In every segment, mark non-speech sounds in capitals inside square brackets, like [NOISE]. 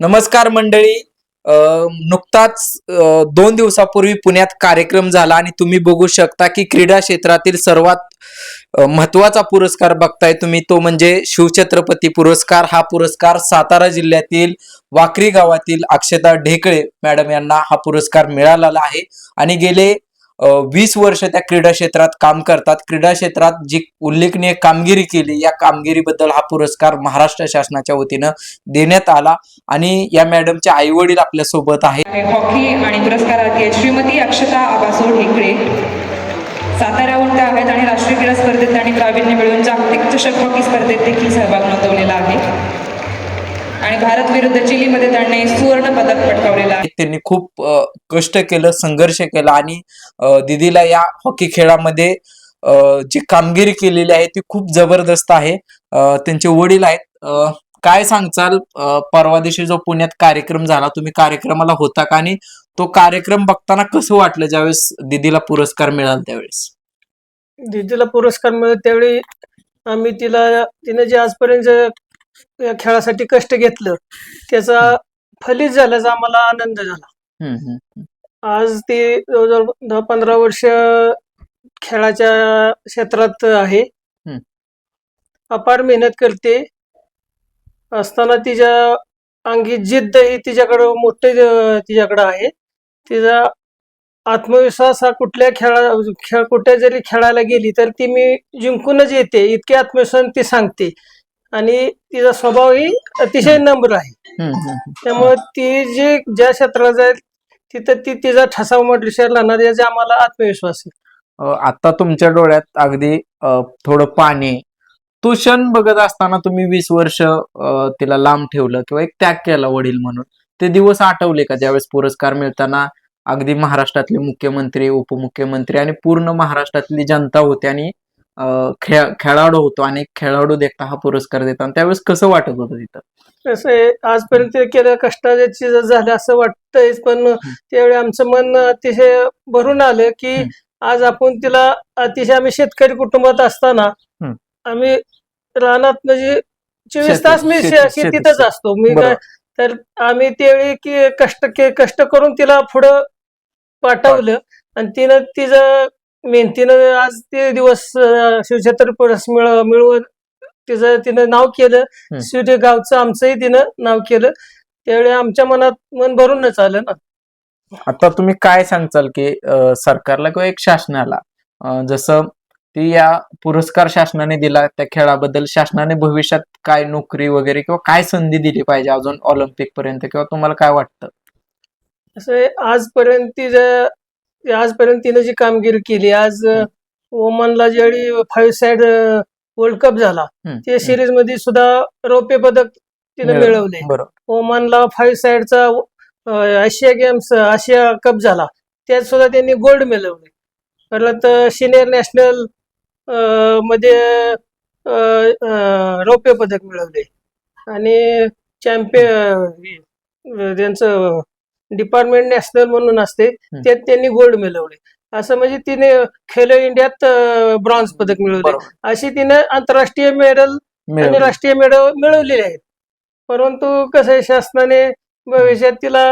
नमस्कार मंडळी. नुकताच दोन दिवसापूर्वी पुण्यात कार्यक्रम झाला आणि तुम्ही बघू शकता की क्रीडा क्षेत्रातील सर्वात महत्त्वाचा पुरस्कार बघताय तुम्ही. तो म्हणजे शिवछत्रपती पुरस्कार. हा पुरस्कार सातारा जिल्ह्यातील वाकरी गावातील अक्षता ढेकळे मॅडम यांना हा पुरस्कार मिळालेला आहे. आणि गेले वीस वर्ष त्या क्रीडा क्षेत्रात काम करतात. क्रीडा क्षेत्रात जी उल्लेखनीय कामगिरी केली या कामगिरीबद्दल हा पुरस्कार महाराष्ट्र शासनाच्या वतीनं देण्यात आला आणि या मॅडमचे आई वडील आपल्यासोबत आहेत आहे हॉकी आणि पुरस्कारार्थी श्रीमती अक्षता आबासो ढेकळे साताऱ्याहून त्या आहेत आणि राष्ट्रीय क्रीडा स्पर्धेत आणि प्रावीण्य मिळवून जागतिक चषक हॉकी स्पर्धेत देखील सहभाग नोंदवलेला आहे. आणि भारत विरुद्ध चिलीमध्ये त्यांनी सुवर्ण पदक पटकावलेलं आहे. त्यांनी खूप कष्ट केलं संघर्ष केला आणि दिदीला या हॉकी खेळामध्ये जी कामगिरी केलेली आहे ती खूप जबरदस्त आहे. त्यांचे वडील आहेत. काय सांगचाल? परवा दिवशी जो पुण्यात कार्यक्रम झाला तुम्ही कार्यक्रमाला होता का? आणि तो कार्यक्रम बघताना कसं वाटलं ज्यावेळेस दिदीला पुरस्कार मिळाला त्यावेळेस? दिदीला पुरस्कार मिळत त्यावेळी आम्ही तिला तिने जे आजपर्यंत या खेळासाठी कष्ट घेतलं. त्याचा फलित झाल्याचा आम्हाला आनंद झाला. आज ती जवळजवळ दहा पंधरा वर्ष खेळाच्या क्षेत्रात आहे. अपार मेहनत करते. असताना तिच्या अंगी जिद्द ही तिच्याकडं मोठे तिच्याकडं आहे. तिचा आत्मविश्वास हा कुठल्या खेळा खेळ कुठे जरी खेळायला गेली तर ती मी जिंकूनच येते. इतके आत्मविश्वास ती सांगते. आणि तिचा स्वभावही अतिशय नम्र आहे. त्यामुळे ती जी ज्या क्षेत्रात जाईल तिथं ती तिचा ठसा उमटल्याशिवाय राहणार याचा आम्हाला आत्मविश्वास आहे. आता तुमच्या डोळ्यात अगदी थोडं पाणी. तो क्षण बघत असताना तुम्ही वीस वर्ष तिला लांब ठेवलं किंवा एक त्याग केला वडील म्हणून. ते दिवस आठवले का ज्यावेळेस पुरस्कार मिळताना? अगदी महाराष्ट्रातले मुख्यमंत्री उपमुख्यमंत्री आणि पूर्ण महाराष्ट्रातली जनता होती आणि खेळ खेळाडू होतो आणि खेळाडू देखता हा पुरस्कार देताना त्यावेळेस कसं वाटत होतं तिथं? कसं आहे आजपर्यंत केलं कष्टाची झालं असं वाटतंय पण त्यावेळी आमचं मन अतिशय भरून आलं की. आज आपण तिला अतिशय आम्ही शेतकरी कुटुंबात असताना. आम्ही रानात म्हणजे चोवीस तास मी शेतीतच असतो. मी. काय तर आम्ही त्यावेळी की कष्ट कष्ट करून तिला पुढं पाठवलं. आणि तिनं तिचं मेहनतीनं आज ते दिवस शिवछत्र पुरस्कार मिळ मिळवून तिचं तिनं नाव केलं. शिवते गावचं आमचंही तिनं नाव केलं. त्यावेळी आमच्या मनात मन भरूनच आलं ना. आता तुम्ही काय सांगचाल की सरकारला किंवा एक शासनाला जसं ती या पुरस्कार शासनाने दिला त्या खेळाबद्दल शासनाने भविष्यात काय नोकरी वगैरे किंवा काय संधी दिली पाहिजे अजून ऑलिम्पिक पर्यंत किंवा तुम्हाला काय वाटतं? असं आजपर्यंत आजपर्यंत तिनं जी कामगिरी केली आज ओमनला ज्यावेळी फाईव्ह साईड वर्ल्ड कप झाला त्या सिरीजमध्ये सुद्धा रौप्य पदक तिनं मिळवलं. ओमानला फाईव्ह साईडचा आशिया गेम्स आशिया कप झाला त्यात सुद्धा त्यांनी गोल्ड मिळवले परत सिनियर नॅशनलमध्ये रौप्य पदक मिळवले आणि चॅम्पियन त्यांचं डिपार्टमेंट नॅशनल म्हणून असते त्यात त्यांनी गोल्ड मिळवले. असं म्हणजे तिने खेलो इंडियात ब्रॉन्झ पदक मिळवले. अशी तिने आंतरराष्ट्रीय मेडल आणि. राष्ट्रीय मेडल मिळवलेले आहेत. परंतु कसं आहे शासनाने भविष्यात तिला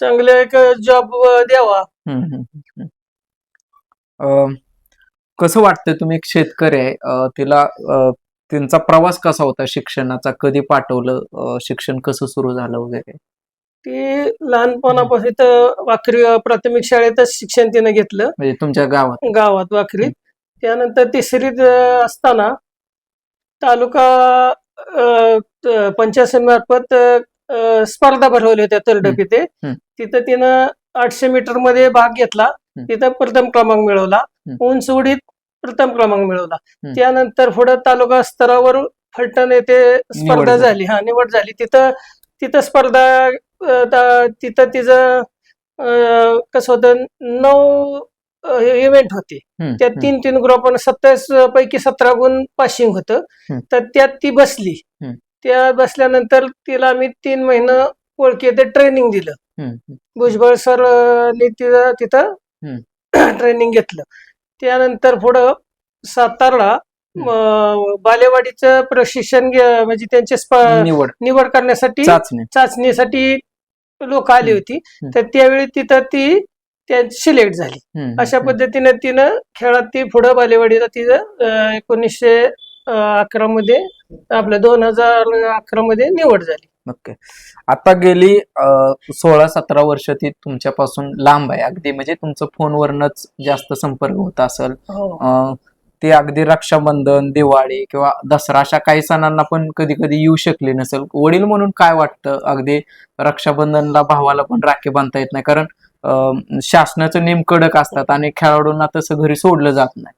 चांगले एक जॉब द्यावा. कसं वाटतं तुम्ही एक शेतकरी आहे तिला त्यांचा प्रवास कसा होता शिक्षणाचा? कधी पाठवलं शिक्षण कसं सुरू झालं वगैरे? ती लहानपणापासून तर वाखरी प्राथमिक शाळेतच शिक्षण तिने घेतलं. म्हणजे तुमच्या गावात? गावात वाखरीत त्यानंतर तिसरीत असताना तालुका अं, त- पंचायत मार्फत अं, स्पर्धा भरवल्या होत्या तरडपी ते हम्म. तिथं तिनं आठशे मीटरमध्ये भाग घेतला. तिथं प्रथम क्रमांक मिळवला. हम्म. उंच उडीत प्रथम क्रमांक मिळवला. त्यानंतर पुढे तालुका स्तरावर फलटण येथे स्पर्धा झाली. झाली. हा निवड झाली. तिथं तिथं स्पर्धा तिथं तिचं कसं होतं नऊ इव्हेंट होते त्यात हम्म. तीन तीन ग्रुप सत्तावीस पैकी सतरा गुण पासिंग होतं. तर त्यात ती बसली. त्या बसल्यानंतर तिला आम्ही तीन महिने ओळखी ते ट्रेनिंग दिलं. भुजबळ सर तिथं तिथं. ट्रेनिंग [CLEARS THROAT] घेतलं त्यानंतर पुढं सातारला बालेवाडीचं प्रशिक्षण म्हणजे त्यांचे निवड निवड करण्यासाठी चाचणी चाचणीसाठी लोक आली होती. तर त्यावेळी तिथं ती सिलेक्ट झाली. अशा पद्धतीने तिनं खेळात ती पुढं बालेवाडीला तिचं एकोणीसशे अकरा मध्ये आपल्या दोन हजार अकरा मध्ये निवड झाली. ओके. आता गेली सोळा सतरा वर्ष ती तुमच्यापासून लांब आहे. अगदी म्हणजे तुमचं फोनवरनच जास्त संपर्क होत असेल. अं, ते अगदी रक्षाबंधन दिवाळी किंवा दसरा अशा काही सणांना पण कधी कधी येऊ शकले नसेल. वडील म्हणून काय वाटतं? अगदी रक्षाबंधनला भावाला पण राखी बांधता येत नाही. कारण शासनाचं नेम कडक असतात आणि खेळाडूंना तसं घरी सोडलं जात नाही.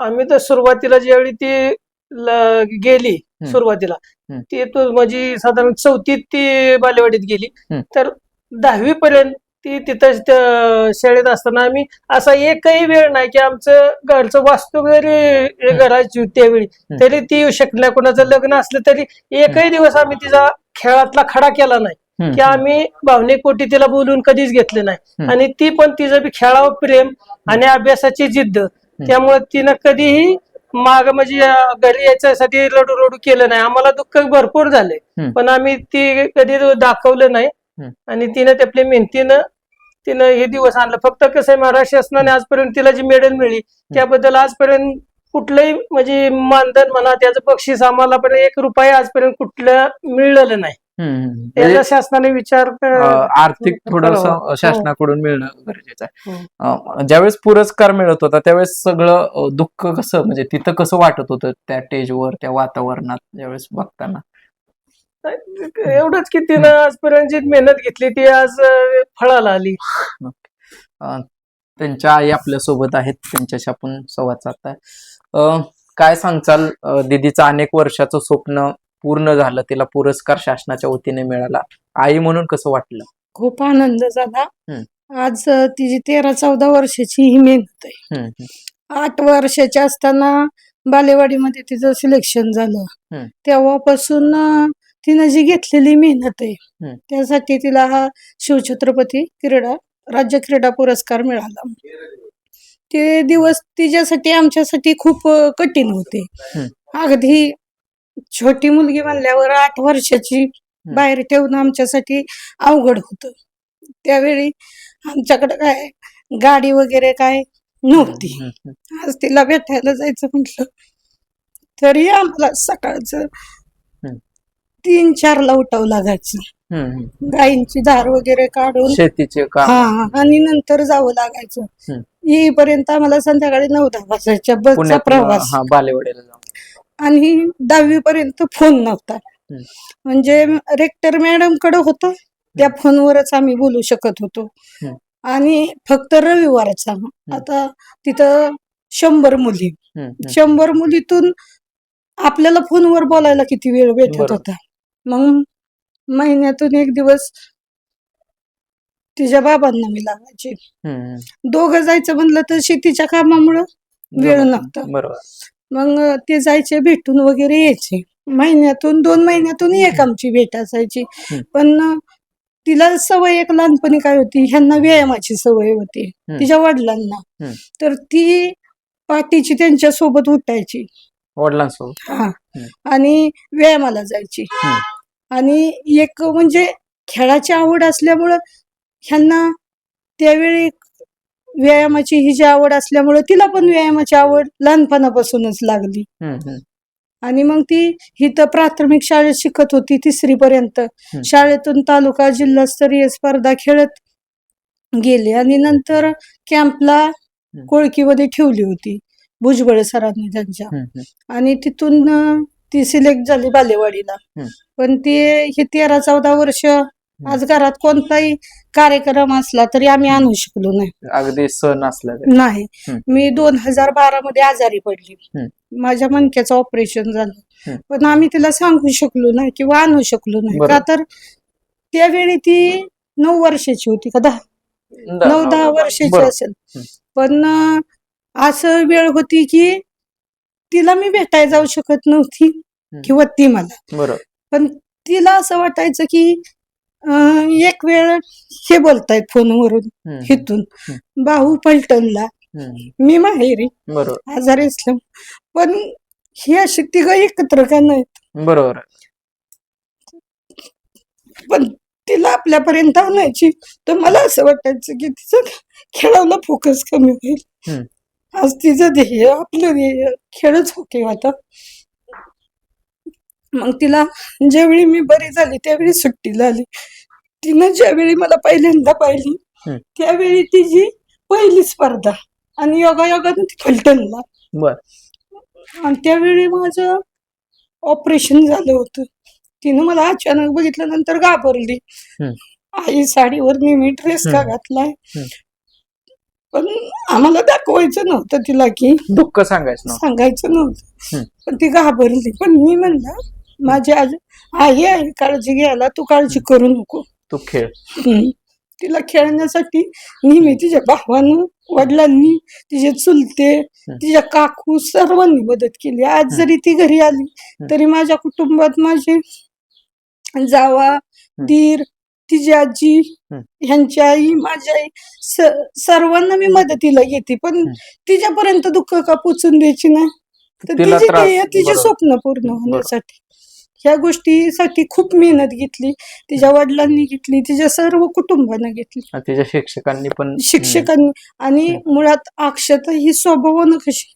आम्ही तर सुरुवातीला ज्यावेळी ती गेली सुरुवातीला. ती तो म्हणजे साधारण चौथीत ती बालेवाडीत गेली. तर दहावी पर्यंत ती तिथं शाळेत असताना आम्ही असा एकही वेळ नाही की आमचं घरचं वास्तू जरी घराची होती त्यावेळी. तरी ती येऊ शकली नाही कोणाचं लग्न असलं तरी एकही दिवस आम्ही तिचा खेळातला खडा केला नाही. की आम्ही भावनिक पोटी तिला बोलून कधीच घेतले नाही. आणि ती पण तिचं बी खेळावर प्रेम आणि अभ्यासाची जिद्द. त्यामुळे तिनं कधीही माग म्हणजे घरी यायच्यासाठी रडू रडू केलं नाही. आम्हाला दुःख भरपूर झाले. पण आम्ही ती कधी दाखवलं नाही. आणि तिनं ते आपल्या मेहनतीनं तिनं हे दिवस आणलं. फक्त कसं आहे महाराष्ट्र शासनाने आजपर्यंत तिला जी मेडल मिळली त्याबद्दल आजपर्यंत कुठलंही म्हणजे मानधन म्हणा त्याचं बक्षीस आम्हाला पण एक रुपया आजपर्यंत कुठलं मिळलेलं नाही. हम्म. म्हणजे, त्याचा शासनाने विचार आर्थिक थोडस हो. शासनाकडून मिळणं गरजेचं आहे. अं, ज्यावेळेस पुरस्कार मिळत होता त्यावेळेस सगळं दुःख कसं म्हणजे तिथं कसं वाटत होतं त्या स्टेजवर त्या वातावरणात ज्यावेळेस बघताना? एवढंच की तिनं आजपर्यंत जी मेहनत घेतली ती आज फळाला आली. अं, त्यांच्या आई आपल्यासोबत आहेत त्यांच्याशी आपण संवाद साधताय. अं, काय सांगचाल दीदीचं अनेक वर्षाचं स्वप्न पूर्ण झालं तिला पुरस्कार शासनाच्या वतीने मिळाला. आई म्हणून कसं वाटलं? खूप आनंद झाला. आज तिची तेरा चौदा वर्षाची ही मेहनत आहे. आठ वर्षाची असताना बालेवाडीमध्ये तिचं सिलेक्शन झालं. तेव्हापासून तिनं जी घेतलेली मेहनत आहे. त्यासाठी तिला हा शिवछत्रपती क्रीडा राज्य क्रीडा पुरस्कार मिळाला. ते दिवस तिच्यासाठी आमच्यासाठी खूप कठीण होते. अगदी छोटी मुलगी म्हणल्यावर आठ वर्षाची बाहेर ठेवणं आमच्यासाठी अवघड होतं. त्यावेळी आमच्याकडे काय गाडी वगैरे काय नव्हती. आज तिला भेटायला जायचं म्हटलं तरी आम्हाला सकाळचं. तीन चारला उठावं लागायचं हम्म. गायींची धार वगैरे काढून. शेतीचे काम. हा आणि नंतर जावं लागायचं. येईपर्यंत आम्हाला संध्याकाळी नऊ दहा वाजायच्या बसचा पुण्यात प्रवास. हा बालेवाडीला जाऊन. आणि दहावी पर्यंत फोन नव्हता. हम्म. म्हणजे रेक्टर मॅडमकडे होत. त्या फोनवरच आम्ही बोलू शकत होतो. हम्म. आणि फक्त रविवारचा आता तिथं शंभर मुली. हम्म, हम्म. शंभर मुलीतून आपल्याला फोनवर बोलायला किती वेळ भेटत बरोबर. होता. मग महिन्यातून एक दिवस तिच्या बाबांना मी हम्म. दोघं जायचं म्हणलं तर शेतीच्या कामामुळं वेळ बरोबर. मग ते जायचे भेटून वगैरे यायचे. महिन्यातून दोन महिन्यातून एक आमची भेट असायची. पण तिला सवय एक लहानपणी काय होती ह्यांना व्यायामाची सवय होती. तिच्या वडिलांना. तर ती पाठीची त्यांच्यासोबत उठायची. वडिलांसोबत. हा. आणि व्यायामाला जायची. आणि एक म्हणजे खेळाची आवड असल्यामुळं ह्यांना त्यावेळी व्यायामाची ही जी आवड असल्यामुळं तिला पण व्यायामाची आवड लहानपणापासूनच लागली. आणि मग ती इथं प्राथमिक शाळेत शिकत होती तिसरी पर्यंत शाळेतून तालुका जिल्हास्तरीय स्पर्धा खेळत गेले आणि नंतर कॅम्पला कोळकीमध्ये ठेवली होती. भुजबळ सरांनी त्यांच्या. आणि तिथून ती सिलेक्ट झाली बालेवाडीला. पण ती ही तेरा चौदा वर्ष आज घरात कोणताही कार्यक्रम असला तरी आम्ही आणू शकलो नाही अगदी सण असला. नाही. मी दोन हजार बारा मध्ये आजारी पडली. माझ्या मणक्याचं ऑपरेशन झालं. पण आम्ही तिला सांगू शकलो नाही किंवा आणू शकलो नाही. का तर त्यावेळी ती नऊ वर्षाची होती का दहा नऊ दहा वर्षाची. असेल. पण असं वेळ होती की तिला मी भेटायला जाऊ शकत नव्हती किंवा ती मला. बरोबर पण तिला असं वाटायचं की एक वेळ हे बोलतायत फोनवरून हिथून. भाऊ पलटणला. मी माहेरी. आजारी असल्या पण ही अशी तिघं एकत्र का नाहीत? बरोबर. पण तिला आपल्यापर्यंत आणायची तर मला असं वाटायचं की तिचं खेळाला फोकस कमी होईल. आज तिचं ध्येय आपलं ध्येय खेळच होते आता मग तिला ज्यावेळी मी बरी झाली त्यावेळी सुट्टीला आली तिनं ज्यावेळी मला पहिल्यांदा पाहिली. त्यावेळी तिची पहिली स्पर्धा आणि योगायोगानं ती फलटणला बर आणि त्यावेळी माझं ऑपरेशन झालं होतं तिनं मला अचानक बघितल्यानंतर घाबरली. आई साडीवर नेहमी ड्रेस का. घातलाय. पण आम्हाला दाखवायचं नव्हतं तिला की दुःख सांगायचं सांगायचं नव्हतं. पण ती घाबरली. पण मी म्हणलं माझी आज आई आहे काळजी घ्यायला तू काळजी करू नको. तू खेळ. तिला खेळण्यासाठी नेहमी तिच्या भावानं वडिलांनी तिचे चुलते तिच्या काकू सर्वांनी मदत केली. आज जरी ती घरी आली तरी माझ्या कुटुंबात माझे जावा दीर तिची आजी. ह्यांची आई माझी आई सर्वांना मी मदतीला घेते पण तिच्यापर्यंत दुःख का पोचून द्यायची नाही? तर तिची ध्येय, तिचे. स्वप्न पूर्ण होण्यासाठी. ह्या गोष्टीसाठी खूप मेहनत घेतली तिच्या वडिलांनी घेतली तिच्या सर्व कुटुंबानं घेतली. तिच्या शिक्षकांनी पण शिक्षकांनी आणि मुळात अक्षता ही स्वभावानं कशी.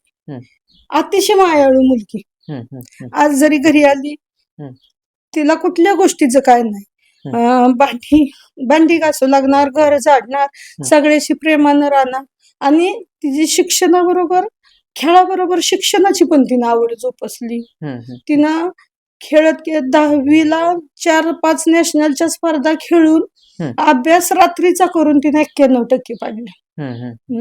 अतिशय मायाळू मुलगी. आज जरी घरी आली. तिला कुठल्या गोष्टीचं काय नाही. भांडी भांडी घासू लागणार घर झाडणार सगळ्याशी प्रेमानं राहणार आणि तिची शिक्षणाबरोबर खेळाबरोबर शिक्षणाची पण तिनं आवड जोपासली. तिनं खेळत खेळत दहावीला चार पाच नॅशनलच्या स्पर्धा खेळून. अभ्यास रात्रीचा करून तिने एक्क्याण्णव टक्के पाडले.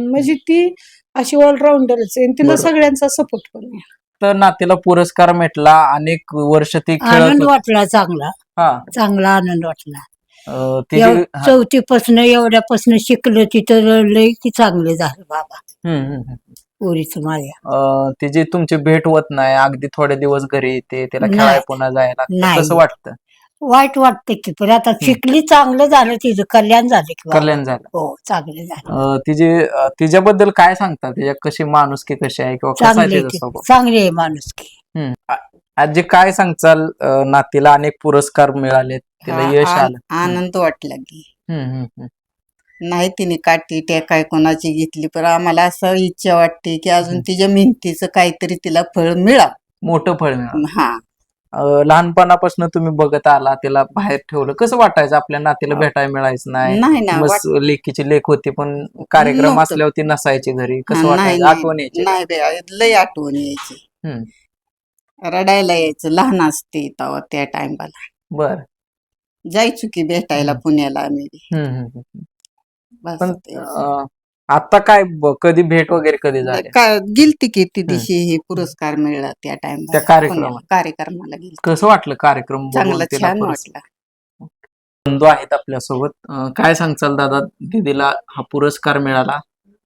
म्हणजे ती अशी ऑलराऊंडरच आहे तिला. सगळ्यांचा सपोर्ट पण आहे तर नातीला पुरस्कार भेटला अनेक वर्ष ती आनंद होती. वाटला चांगला चांगला आनंद वाटला अं, तिची हा. चौथीपासून एवढ्यापासून शिकलं तिथं लय की चांगले झालं बाबा हम्म, हम्म, हम्म. पोरीच माझ्या अं, तिची तुमची भेट होत नाही अगदी थोडे दिवस घरी येते तिला नाही. खेळायला पुन्हा जायला लागतं. नाही. कसं वाटतं वाईट वाटतं की पण आता शिकली चांगलं झालं तिचं कल्याण झालं की बाबा. कल्याण झालं हो चांगलं झालं अं, तिची अं, तिच्याबद्दल काय सांगता तिच्या कशी माणुसकी कशी आहे किंवा कसा आहे चांगली तिचा आहे ती. स्वभाव चांगली आहे माणूस की आजी काय सांगचाल अं, नातीला अनेक पुरस्कार मिळाले तिला हा, यश आलं. आनंद वाटला की. हम्म, हम्म, हम्म. नाही तिने काठी टेकाय कोणाची घेतली पण आम्हाला असं इच्छा वाटते की अजून तिच्या मेहनतीचं काहीतरी तिला फळ मिळावं. मोठं फळ मिळालं हा. अं, लहानपणापासून तुम्ही बघत आला तिला बाहेर ठेवलं कसं वाटायचं आपल्या नातीला भेटायला मिळायचं नाही? नाही ना मस्त लेकीची लेख होती पण कार्यक्रम नव्हतं. असल्यावर ती नसायची घरी कसं नाही वाटायचं? आठवण यायची. नाही बाई, लय आठवण यायची. हम्म. रडायला यायचं. लहान असते तेव्हा त्या टायमाला बर. जायचो की भेटायला पुण्याला आम्ही. हम्म, हम्म, हम्म. बस पण ते. अं, आता काय ब- कधी भेट वगैरे कधी झाली? का- गेलती की ती दिवशी हे पुरस्कार मिळाला त्या त्या कार्यक्रमात? कार्यक्रमाला गेली कसं वाटलं कार्यक्रम बघून चांगला तिला छान पुरस्कार? वाटला. बंधू आहेत आपल्यासोबत. अं, काय सांगचाल दादा? दीदीला हा पुरस्कार मिळाला.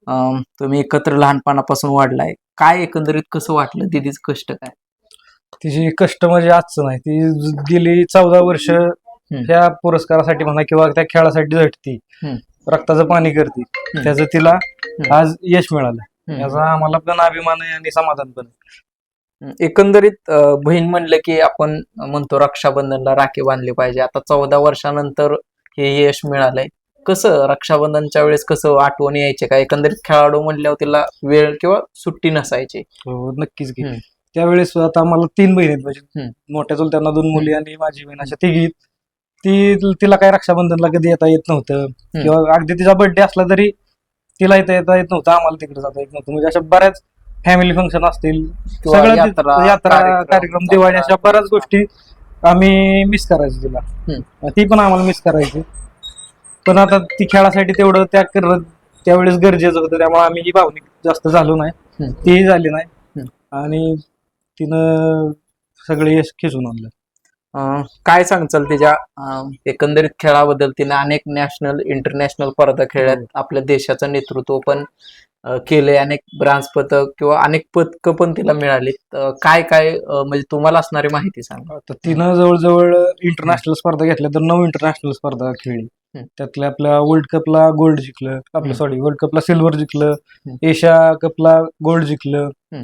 अं, तुम्ही एकत्र लहानपणापासून वाढलाय. काय एकंदरीत कसं वाटलं? दीदीच कष्ट काय? तिची कष्ट म्हणजे आजचं नाही ती गेली चौदा वर्ष ह्या पुरस्कारासाठी म्हणा किंवा त्या खेळासाठी झटती. रक्ताचं पाणी करते. त्याचं तिला आज यश मिळालं. याचा आम्हाला पण अभिमान आहे आणि समाधान पण आहे. एकंदरीत बहीण म्हणलं की आपण म्हणतो रक्षाबंधनला राखी बांधली पाहिजे. आता चौदा वर्षानंतर हे यश मिळालंय. कसं रक्षाबंधनच्या वेळेस कसं आठवण यायचे का? एकंदरीत खेळाडू म्हणल्यावर तिला वेळ किंवा सुट्टी नसायची. हो नक्कीच. त्यावेळेस आता आम्हाला तीन बहीण आहेत. म्हणजे हम्म. मोठ्या चुलत्यांना दोन मुली आणि माझी बहीण अशा तिघी. ती तिला काय रक्षाबंधनला कधी येता येत नव्हतं. किंवा अगदी तिचा बर्थडे असला तरी तिला येता येता येत नव्हतं. आम्हाला तिकडे जाता येत नव्हतं. म्हणजे अशा बऱ्याच फॅमिली फंक्शन असतील यात्रा, कार्यक्रम, दिवाळी अशा बऱ्याच गोष्टी आम्ही मिस करायचो तिला. ती पण आम्हाला मिस करायची. पण आता ती खेळासाठी तेवढं त्या करत त्यावेळेस गरजेचं होतं. त्यामुळे आम्ही ही भावनिक जास्त झालो नाही. तीही झाली नाही. आणि तिनं सगळे यश खेचून आणलं. अं, काय सांगचाल तिच्या अं, एकंदरीत खेळाबद्दल? तिने अनेक नॅशनल इंटरनॅशनल स्पर्धा खेळल्यात. आपल्या देशाचं नेतृत्व पण अं, केलंय. अनेक ब्रांज पदक किंवा अनेक पदकं पण तिला मिळाली काय काय अं, म्हणजे तुम्हाला असणारी माहिती सांगा. तर तिनं जवळजवळ इंटरनॅशनल स्पर्धा घेतल्या तर नऊ इंटरनॅशनल स्पर्धा खेळली. हम्म. त्यातल्या आपल्या वर्ल्ड कपला गोल्ड जिंकलं. हम्म. आपलं सॉरी वर्ल्ड कपला सिल्वर जिंकलं. हम्म. एशिया कपला गोल्ड जिंकलं. हम्म.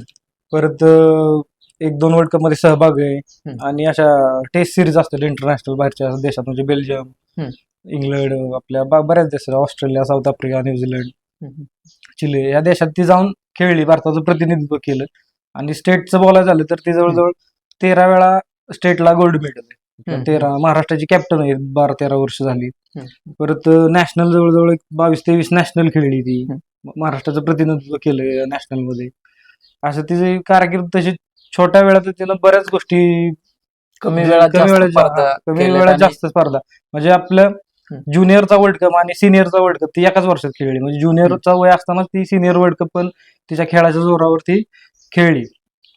परत अं, एक दोन वर्ल्ड कपमध्ये सहभाग आहे हम्म. आणि अशा टेस्ट सिरीज असतात इंटरनॅशनल बाहेरच्या देशात म्हणजे बेल्जियम हम्म. इंग्लंड आपल्या ब- बऱ्याच देशात Australia South Africa New Zealand. Chile या देशात ती जाऊन खेळली भारताचं प्रतिनिधित्व केलं आणि स्टेटचं बोलायचं झालं तर ती जवळजवळ तेरा वेळा स्टेटला गोल्ड मेडल आहे. तेरा महाराष्ट्राची कॅप्टन आहे बारा तेरा वर्ष झाली हम्म. परत नॅशनल जवळजवळ एक बावीस तेवीस नॅशनल खेळली ती. महाराष्ट्राचं प्रतिनिधित्व केलं नॅशनलमध्ये असं तिची कारकीर्द तशी छोट्या वेळात तिनं बऱ्याच गोष्टी कमी वेळात कमी जास्त वेळात स्पर्धा कमी केल्यात वेळात आणि- जास्त स्पर्धा. म्हणजे आपलं हम्म. ज्युनियरचा वर्ल्ड कप आणि सिनियरचा वर्ल्ड कप ती एकाच वर्षात खेळली. म्हणजे ज्युनियरचा वय असतानाच ती सिनियर वर्ल्ड कप पण तिच्या खेळाच्या जोरावरती खेळली.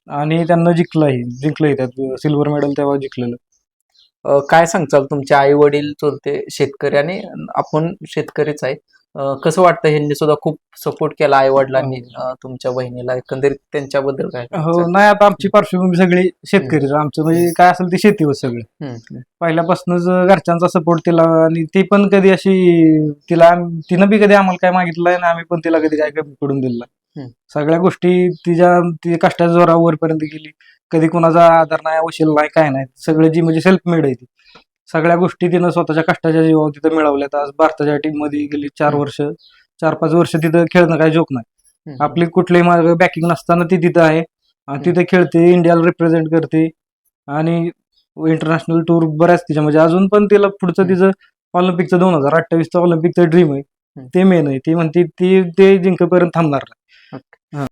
आणि त्यांना जिंकलंही जिंकलंही त्यात. सिल्वर मेडल तेव्हा जिंकलेलं. अ, काय सांगचाल तुमचे आई वडील चुलते शेतकरी आणि आपण शेतकरीच आहे कसं वाटतं ह्यांनी सुद्धा खूप सपोर्ट केला आई वडिलांनी हो. तुमच्या बहिणीला एकंदरीत त्यांच्याबद्दल काय हो? नाही आता आमची पार्श्वभूमी सगळी शेतकरीच आमचं म्हणजे काय असेल ते शेतीवर सगळं हम्म, हम्म. पहिल्यापासूनच घरच्यांचा सपोर्ट तिला आणि ती पण कधी अशी तिला तिनं बी कधी आम्हाला काय मागितलंय ना आम्ही पण तिला कधी काय कमी पडून दिलं. सगळ्या गोष्टी तिच्या ती कष्टाच्या जोरावर वरपर्यंत गेली कधी कोणाचा आधार नाही वशील नाही काय नाही सगळं जी म्हणजे सेल्फ मेड आहे ती सगळ्या गोष्टी तिनं स्वतःच्या कष्टाच्या जीवावर तिथं मिळवल्यात आज भारताच्या टीममध्ये गेली चार. वर्ष चार पाच वर्ष तिथं खेळणं काय जोक नाही. आपली कुठलीही मार्ग बॅकिंग नसताना ती तिथं आहे आणि तिथे खेळते इंडियाला रिप्रेझेंट करते आणि इंटरनॅशनल टूर बऱ्याच तिच्या म्हणजे अजून पण तिला पुढचं. तिचं ऑलिम्पिकचं दोन हजार अठ्ठावीसचं ऑलिम्पिकचं ड्रीम आहे. ते मेन आहे ती म्हणते ती ते जिंकेपर्यंत थांबणार नाही